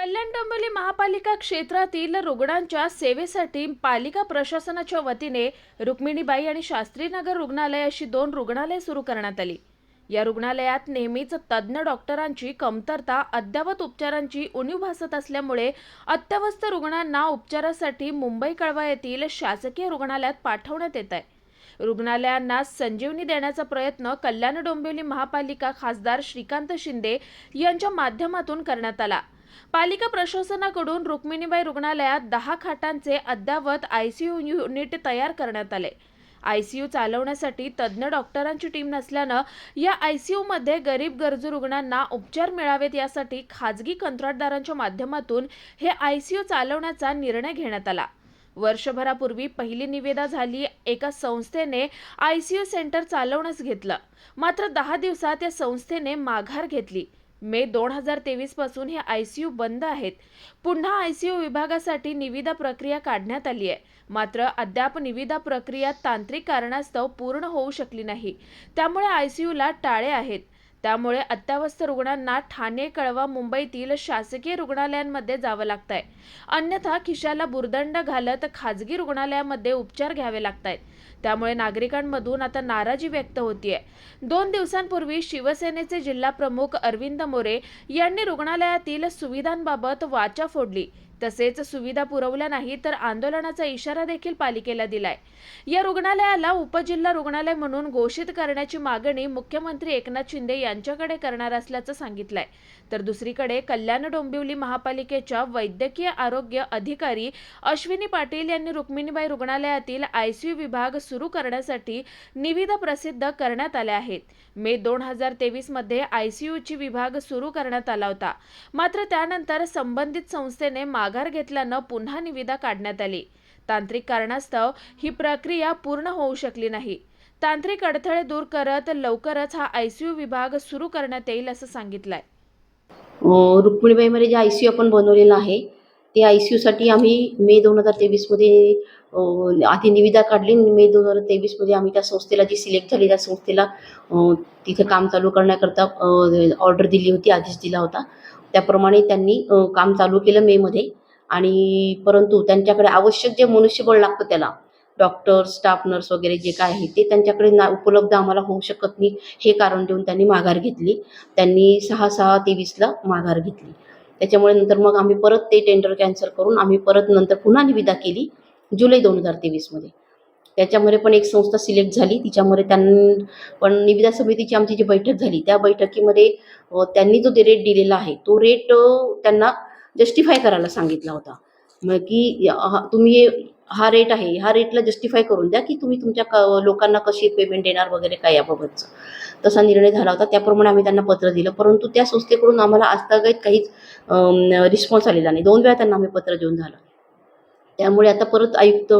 कल्याण डोंबिवली महापालिका क्षेत्रातील रुग्णांच्या सेवेसाठी पालिका प्रशासनाच्या वतीने रुक्मिणीबाई आणि शास्त्रीनगर रुग्णालय अशी दोन रुग्णालय सुरू करण्यात आली. या रुग्णालयात नेहमीच तज्ज्ञ डॉक्टरांची कमतरता अद्ययावत उपचारांची उणीव भासत असल्यामुळे अत्यवस्थ रुग्णांना उपचारासाठी मुंबई कळवा येथील शासकीय रुग्णालयात पाठवण्यात येत आहे. रुग्णालयांना संजीवनी देण्याचा प्रयत्न कल्याण डोंबिवली महापालिका खासदार श्रीकांत शिंदे यांच्या माध्यमातून करण्यात आला. पालिका प्रशासनाकडून रुक्मिणीबाई रुग्णालयात दहा खाटांचे अद्ययावत आयसीयू युनिट तयार करण्यात आले. आयसीयू चालवण्यासाठी तज्ज्ञ डॉक्टरांची टीम नसल्यानं या आयसीयूमध्ये गरीब गरजू रुग्णांना उपचार मिळावेत यासाठी खाजगी कंत्राटदारांच्या माध्यमातून हे आयसीयू चालवण्याचा निर्णय घेण्यात आला. वर्षभरापूर्वी पहिली निवेदा झाली एका संस्थेने आयसीयू सेंटर चालवण्यास घेतलं. मात्र दहा दिवसात या संस्थेने माघार घेतली. मे दोन हजार तेवीसपासून हे आय सी यू बंद आहेत. पुन्हा आय सी यू विभागासाठी निविदा प्रक्रिया काढण्यात आली आहे. मात्र अद्याप निविदा प्रक्रिया तांत्रिक कारणास्तव पूर्ण होऊ शकली नाही. त्यामुळे आय सी यूला टाळे आहेत. त्यामुळे अत्यावस्थ रुग्णांना ठाणे कळवा मुंबईतील शासकीय रुग्णालयांमध्ये जावं लागत आहे अन्यथा खिशाला बुरदंड घालत खाजगी रुग्णालयामध्ये उपचार घ्यावे लागत आहेत त्यामुळे नागरिकांमधून आता नाराजी व्यक्त होतीये. दोन दिवसांपूर्वी शिवसेनेचे जिल्हा प्रमुख अरविंद मोरे यांनी रुग्णालयातील सुविधांबाबत वाचा फोडली. तसेच सुविधा पुरवल्या नाही तर आंदोलनाचा इशारा देखील पालिकेला दिलाय. या रुग्णालयाला उपजिल्हा रुग्णालय म्हणून घोषित करण्याची मागणी मुख्यमंत्री एकनाथ शिंदे यांच्याकडे करणार असल्याचं सांगितलंय. तर दुसरीकडे कल्याण डोंबिवली महापालिकेच्या वैद्यकीय आरोग्य अधिकारी अश्विनी पाटील यांनी रुक्मिणीबाई रुग्णालयातील आयसीयू विभाग सुरू करण्यासाठी निविदा प्रसिद्ध करण्यात आल्या आहेत. मे दोन हजार तेवीसमध्ये आयसीयूची विभाग सुरू करण्यात आला होता. मात्र त्यानंतर संबंधित संस्थेने माग माघार घेतल्यानं पुन्हा निविदा काढण्यात आली. तांत्रिक कारणास्तव ही प्रक्रिया पूर्ण होऊ शकली नाही. तांत्रिक अडथळे दूर करत लवकरच हा आयसीयू विभाग सुरू करण्यात येईल असं सांगितलंय. रुक्मिणीबाईमध्ये जे आय सी यू आपण बनवलेलं आहे ते आय सी यूसाठी आम्ही मे दोन हजार तेवीसमध्ये आधी निविदा काढली. मे दोन हजार तेवीसमध्ये आम्ही त्या संस्थेला जी सिलेक्ट झाली त्या संस्थेला तिथे काम चालू करण्याकरता ऑर्डर दिली होती आदेश दिला होता. त्याप्रमाणे त्यांनी काम चालू केलं मेमध्ये आणि परंतु त्यांच्याकडे आवश्यक जे मनुष्यबळ लागतं त्याला डॉक्टर स्टाफ नर्स वगैरे जे काय आहे ते त्यांच्याकडे ना उपलब्ध आम्हाला होऊ शकत नाही हे कारण देऊन त्यांनी माघार घेतली. त्यांनी सहा सहा तेवीसला माघार घेतली. त्याच्यामुळे नंतर मग आम्ही परत ते टेंडर कॅन्सल करून आम्ही परत नंतर पुन्हा निविदा केली जुलै दोन हजार तेवीसमध्ये त्याच्यामध्ये पण एक संस्था सिलेक्ट झाली तिच्यामध्ये त्यां पण निविदा समितीची आमची जी बैठक झाली त्या बैठकीमध्ये त्यांनी जो रेट दिलेला आहे तो रेट त्यांना जस्टिफाय करायला सांगितला होता. मग की हा- तुम्ही हे- हा रेट आहे ह्या रेटला जस्टिफाय करून द्या की तुम्ही तुमच्या क लोकांना कशी पेमेंट देणार वगैरे काय याबाबतचं. तसा निर्णय झाला होता. त्याप्रमाणे आम्ही त्यांना पत्र दिलं. परंतु त्या संस्थेकडून आम्हाला आजतागायत काहीच रिस्पॉन्स आलेला नाही. दोन वेळा त्यांना आम्ही पत्र देऊन झालं. त्यामुळे आता परत आयुक्त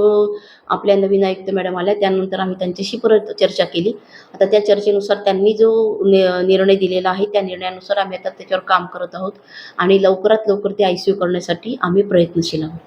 आपल्या नवीन आयुक्त मॅडम आल्या त्यानंतर आम्ही त्यांच्याशी परत चर्चा केली. आता त्या चर्चेनुसार त्यांनी जो नि- निर्णय दिलेला आहे त्या निर्णयानुसार आम्ही आता त्याच्यावर काम करत आहोत आणि लवकरात लवकर ते आय सी यू करण्यासाठी आम्ही प्रयत्नशील आहोत.